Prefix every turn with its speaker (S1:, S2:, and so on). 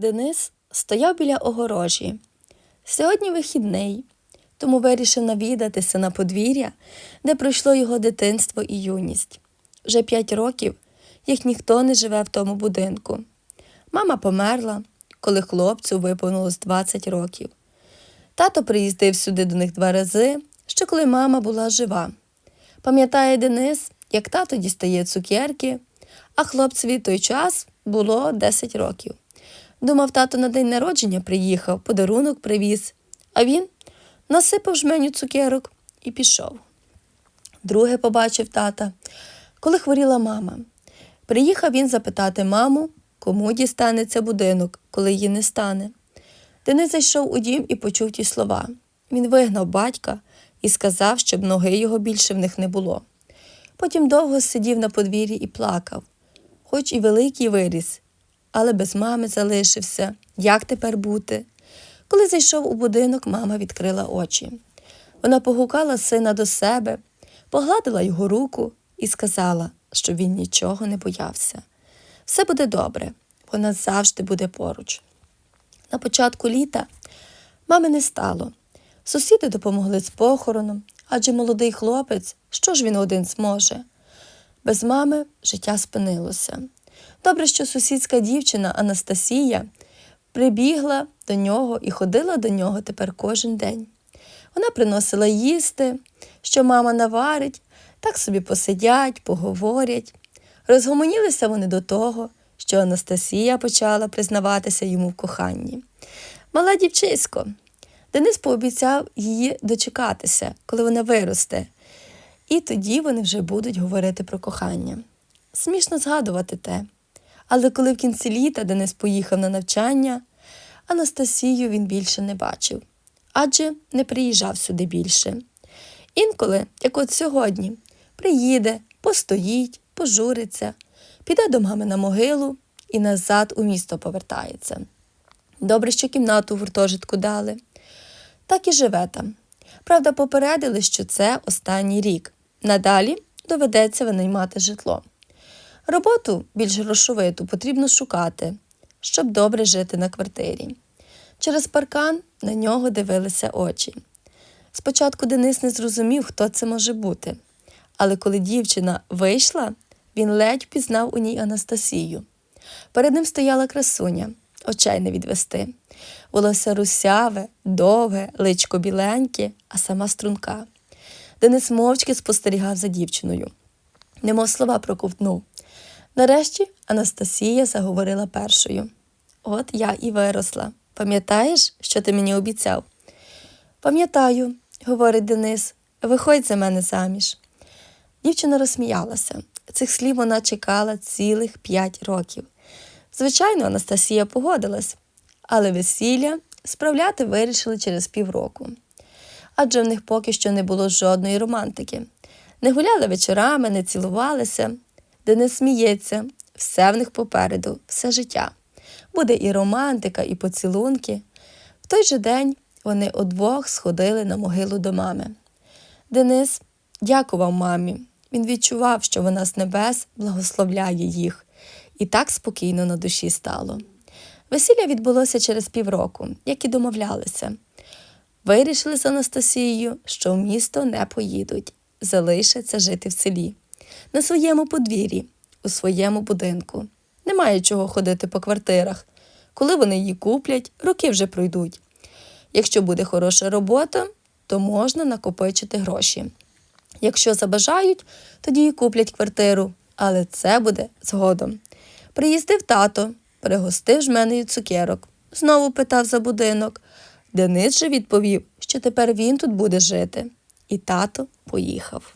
S1: Денис стояв біля огорожі. Сьогодні вихідний, тому вирішив навідатися на подвір'я, де пройшло його дитинство і юність. Вже п'ять років, як ніхто не живе в тому будинку. Мама померла, коли хлопцю виповнилось 20 років. Тато приїздив сюди до них два рази, ще коли мама була жива. Пам'ятає Денис, як тато дістає цукерки, а хлопцеві той час було 10 років. Думав, тато на день народження приїхав, подарунок привіз, а він насипав жменю цукерок і пішов. Друге побачив тата, коли хворіла мама. Приїхав він запитати маму, кому дістанеться будинок, коли її не стане. Денис зайшов у дім і почув ті слова. Він вигнав батька і сказав, щоб ноги його більше в них не було. Потім довго сидів на подвір'ї і плакав, хоч і великий виріс, але без мами залишився. Як тепер бути? Коли зайшов у будинок, мама відкрила очі. Вона погукала сина до себе, погладила його руку і сказала, що він нічого не боявся. Все буде добре, вона завжди буде поруч. На початку літа мами не стало. Сусіди допомогли з похороном, адже молодий хлопець, що ж він один зможе? Без мами життя спинилося. Добре, що сусідська дівчина Анастасія прибігла до нього і ходила до нього тепер кожен день. Вона приносила їсти, що мама наварить, так собі посидять, поговорять. Розгомонілися вони до того, що Анастасія почала признаватися йому в коханні. Мала дівчисько. Денис пообіцяв її дочекатися, коли вона виросте, і тоді вони вже будуть говорити про кохання. Смішно згадувати те. Але коли в кінці літа Денис поїхав на навчання, Анастасію він більше не бачив, адже не приїжджав сюди більше. Інколи, як от сьогодні, приїде, постоїть, пожуриться, піде до мами на могилу і назад у місто повертається. Добре, що кімнату в гуртожитку дали. Так і живе там. Правда, попередили, що це останній рік. Надалі доведеться винаймати житло. Роботу більш грошовиту потрібно шукати, щоб добре жити на квартирі. Через паркан на нього дивилися очі. Спочатку Денис не зрозумів, хто це може бути, але коли дівчина вийшла, він ледь впізнав у ній Анастасію. Перед ним стояла красуня, очей не відвести. Волосся русяве, довге, личко біленьке, а сама струнка. Денис мовчки спостерігав за дівчиною, немов слова проковтнув. Нарешті Анастасія заговорила першою. От я і виросла. Пам'ятаєш, що ти мені обіцяв? Пам'ятаю, говорить Денис, виходь за мене заміж. Дівчина розсміялася. Цих слів вона чекала цілих п'ять років. Звичайно, Анастасія погодилась, але весілля справляти вирішили через півроку. Адже в них поки що не було жодної романтики. Не гуляли вечорами, не цілувалися, Денис сміється, все в них попереду, все життя. Буде і романтика, і поцілунки. В той же день вони удвох сходили на могилу до мами. Денис дякував мамі. Він відчував, що вона з небес благословляє їх, і так спокійно на душі стало. Весілля відбулося через півроку, як і домовлялися. Вирішили з Анастасією, що в місто не поїдуть, залишаться жити в селі, на своєму подвір'ї, у своєму будинку. Немає чого ходити по квартирах. Коли вони її куплять, роки вже пройдуть. Якщо буде хороша робота, то можна накопичити гроші. Якщо забажають, тоді і куплять квартиру, але це буде згодом. Приїздив тато, пригостив жменею цукерок, знову питав за будинок. Денис же відповів, що тепер він тут буде жити. І тато поїхав.